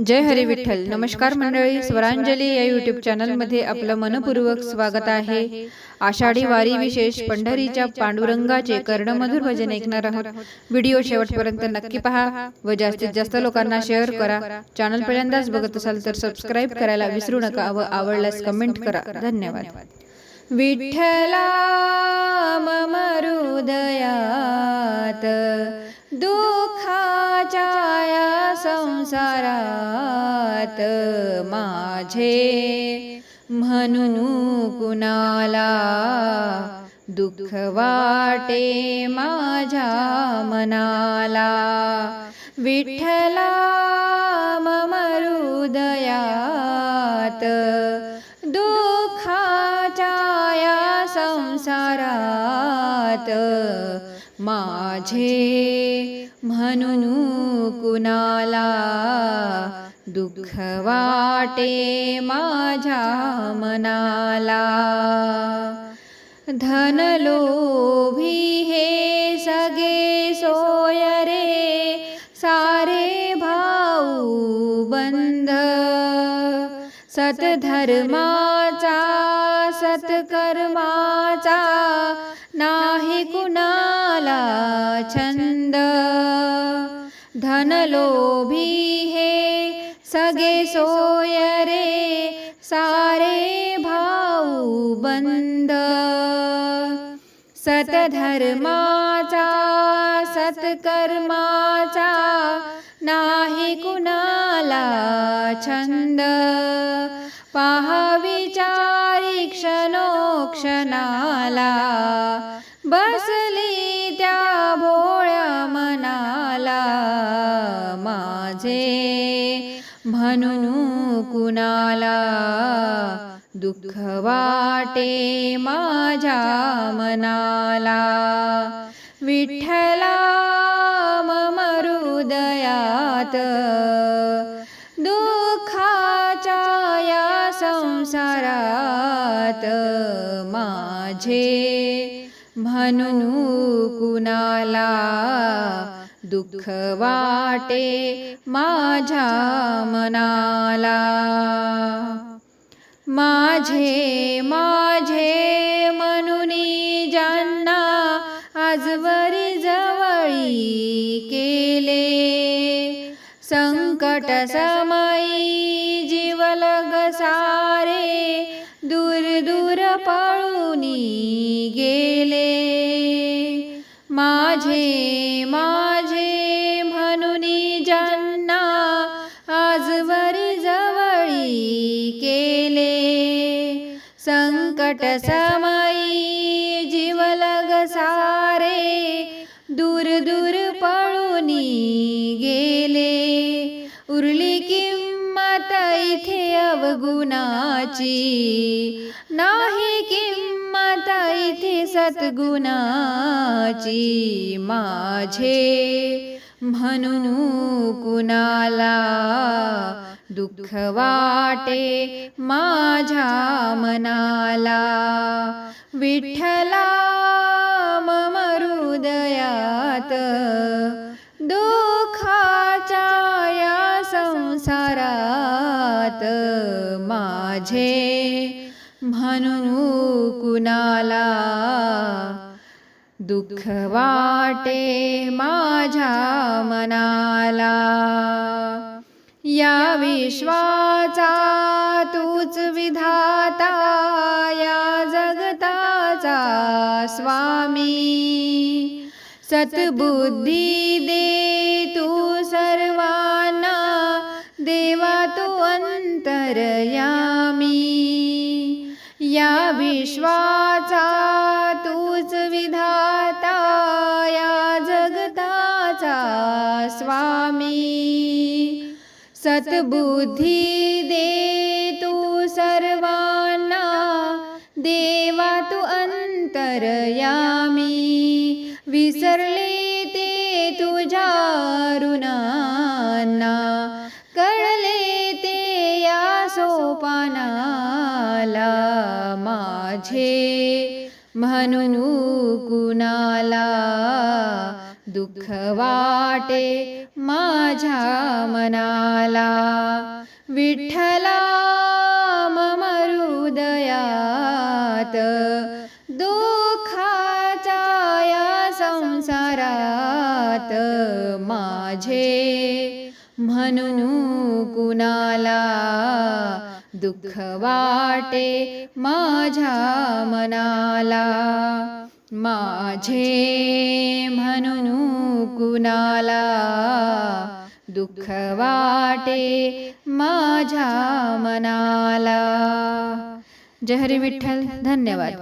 जय हरी विठ्ठल. नमस्कार मंडळी स्वरांजली या युट्यूब चॅनलमध्ये आपलं मनपूर्वक स्वागत आहे. आषाढी वारी विशेष पंढरीच्या पांडुरंगाचे कर्णमधुर भजन ऐकणार आहोत. व्हिडिओ शेवटपर्यंत नक्की पहा व जास्तीत जास्त लोकांना शेअर करा. चॅनल पहिल्यांदाच बघत असाल तर सबस्क्राईब करायला विसरू नका व आवडल्यास कमेंट करा. धन्यवाद. विठ्ठला मम हृदयात दुःखाच्या संसारात माझे. म्हणून कुणाला दुःख वाटे माझ्या मनाला? विठ्ठला मम हृदयात दुःखाच्या या संसारात माझे म्हणून कुणाला दुःख वाटे माझ्या मनाला? धनलोभी हे सगळे सोय रे सारे भाऊ बंध सतधर्माचा सत्कर्माचा नाही कुणा छंद धनलोभी हे सगळे सोय रे सारे भाऊ बंद। सतधर्माचा सत्कर्माचा नाही कुणाला छंद। पहा विचारी क्षणोक्षणाला बसली माझे म्हणून कुणाला दुःख वाटे माझ्या मनाला. विठ्ठला मम हृदयात दुःखाच्या या संसारात माझे म्हणून कुणाला दुःख वाटे माझ्या मनाला. माझे माझे मनुनी ज्यांना आजवरी जवळी केले संकट समयी जीवलग सारे दूर दूर पळून गेले. माझे मा संकट समयी जीवलग सारे दूर दूर पळूनी गेले. उरली किंमत इथे अवगुणाची नाही किंमत इथे सद्गुणाची माझे. म्हणून कुणाला दुःख वाटे माझ्या मनाला. विठ्ठला मम हृदयात दुःखाच्या या संसारात माझे म्हणून कुणाला? दुःख वाटे माझ्या मनाला. या विश्वाचा तूच विधाता या जगताचा स्वामी. सतबुद्धी दे तू सर्वांना देवा तू अंतरयामी. या विश्वाचा तूच विधाता सतबुद्धी दे तू सर्वांना देवा तू अंतरयामी. विसरले ते तुझ्या ऋणांना कळले ते या सोपानाला माझे. म्हणून कुणाला दुःख वाटे माझ्या मनाला. विठ्ठला मम हृदयात दुःखाच्या या संसारात माझे म्हणून कुणाला दुःख वाटे माझ्या मनाला. माझे म्हणून कुणाला दुःख वाटे माझ्या मनाला. जय हरी विठ्ठल. धन्यवाद.